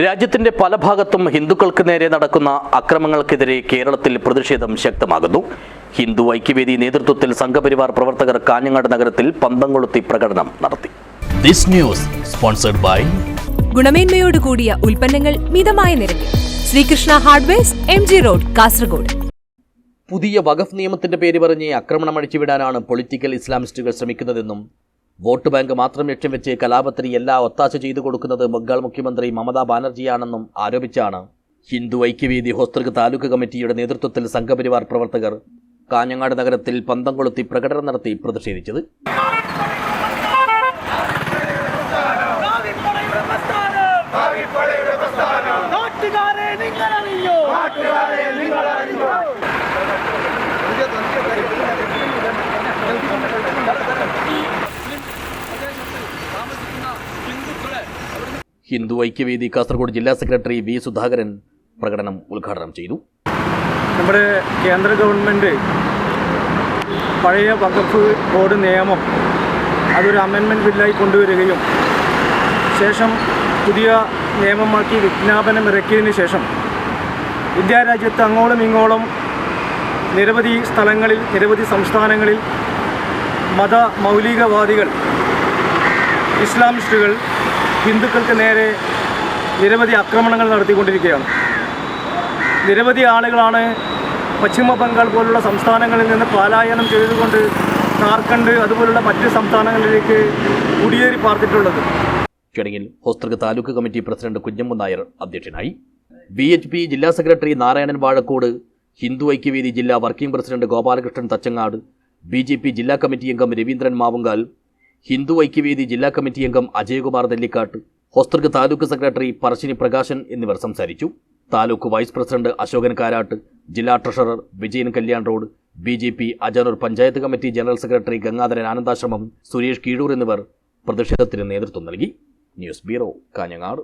രാജ്യത്തിന്റെ പല ഭാഗത്തും ഹിന്ദുക്കൾക്ക് നേരെ നടക്കുന്ന അക്രമങ്ങൾക്കെതിരെ കേരളത്തിൽ പ്രതിഷേധം ശക്തമാകുന്നു. ഹിന്ദു ഐക്യവേദി നേതൃത്വത്തിൽ സംഘപരിവാർ പ്രവർത്തകർ കാഞ്ഞങ്ങാട് നഗരത്തിൽ പന്തംകൊളുത്തി പ്രകടനം നടത്തി. This news sponsored by ഗുണമേന്മയോട് കൂടിയ ഉൽപ്പന്നങ്ങൾ മിതമായ നിരക്കിൽ. Srikrishna hardwares M G road Kasaragod. പുതിയ വഖഫ് നിയമത്തിന്റെ പേര് പറഞ്ഞ് ആക്രമണം അഴിച്ചുവിടാനാണ് പൊളിറ്റിക്കൽ ഇസ്ലാമിസ്റ്റുകൾ ശ്രമിക്കുന്നതെന്നും വോട്ട് ബാങ്ക് മാത്രം ലക്ഷ്യം വെച്ച് കലാപത്തിന് എല്ലാ ഒത്താശ ചെയ്തു കൊടുക്കുന്നത് ബംഗാൾ മുഖ്യമന്ത്രി മമതാ ബാനർജിയാണെന്നും ആരോപിച്ചാണ്. ഹിന്ദു ഐക്യവേദി ഹോസ്തൃക് താലൂക്ക് കമ്മിറ്റിയുടെ നേതൃത്വത്തിൽ സംഘപരിവാർ പ്രവർത്തകർ കാഞ്ഞങ്ങാട് നഗരത്തിൽ പന്തം കൊളുത്തി പ്രകടനം നടത്തി പ്രതിഷേധിച്ചത്. ഹിന്ദു ഐക്യവേദി കാസർഗോഡ് ജില്ലാ സെക്രട്ടറി വി സുധാകരൻ പ്രകടനം ഉദ്ഘാടനം ചെയ്തു. നമ്മുടെ കേന്ദ്ര ഗവൺമെന്റ് പഴയ വഖഫ് ബോർഡ് നിയമം അതൊരു അമെൻമെന്റ് ബില്ലായി കൊണ്ടുവരികയും ശേഷം പുതിയ നിയമമാക്കി വിജ്ഞാപനം ഇറക്കിയതിന് ശേഷം ഇന്ത്യ രാജ്യത്ത് അങ്ങോളം ഇങ്ങോളം നിരവധി സ്ഥലങ്ങളിൽ നിരവധി സംസ്ഥാനങ്ങളിൽ മത മൗലികവാദികൾ ഇസ്ലാമിസ്റ്റുകൾ ഹിന്ദുക്കൾക്ക് നേരെ നിരവധി ആക്രമണങ്ങൾ നടത്തിക്കൊണ്ടിരിക്കുകയാണ്. നിരവധി ആളുകളാണ് പശ്ചിമ ബംഗാൾ പോലുള്ള സംസ്ഥാനങ്ങളിൽ നിന്ന് പലായനം ചെയ്തുകൊണ്ട് ജാർഖണ്ഡ് അതുപോലുള്ള മറ്റ് സംസ്ഥാനങ്ങളിലേക്ക് കുടിയേറി പാർത്തിട്ടുള്ളത്. ചടങ്ങിൽ ഹോസ്തൃക താലൂക്ക് കമ്മിറ്റി പ്രസിഡന്റ് കുഞ്ഞമ്മ നായർ അധ്യക്ഷനായി. ബി എച്ച് പി ജില്ലാ സെക്രട്ടറി നാരായണൻ വാഴക്കോട് ഹിന്ദു ഐക്യവേദി ജില്ലാ working president Gopalakrishnan Thachangad B ജില്ലാ കമ്മിറ്റി അംഗം രവീന്ദ്രൻ മാവുങ്കാൽ ഹിന്ദു ഐക്യവേദി ജില്ലാ കമ്മിറ്റി അംഗം അജയകുമാർ നെല്ലിക്കാട്ട് ഹോസ്റ്റർക്ക് താലൂക്ക് സെക്രട്ടറി പറശ്ശിനി പ്രകാശൻ എന്നിവർ സംസാരിച്ചു. താലൂക്ക് വൈസ് പ്രസിഡന്റ് അശോകൻ കാരാട്ട് ജില്ലാ treasurer Vijayan Kalyan road B J P Ajanur panchayat committee general secretary Gangadharan Anandashramam Suresh Keezhur എന്നിവർ പ്രതിഷേധത്തിന് നേതൃത്വം നൽകി. News bureau Kanhangad.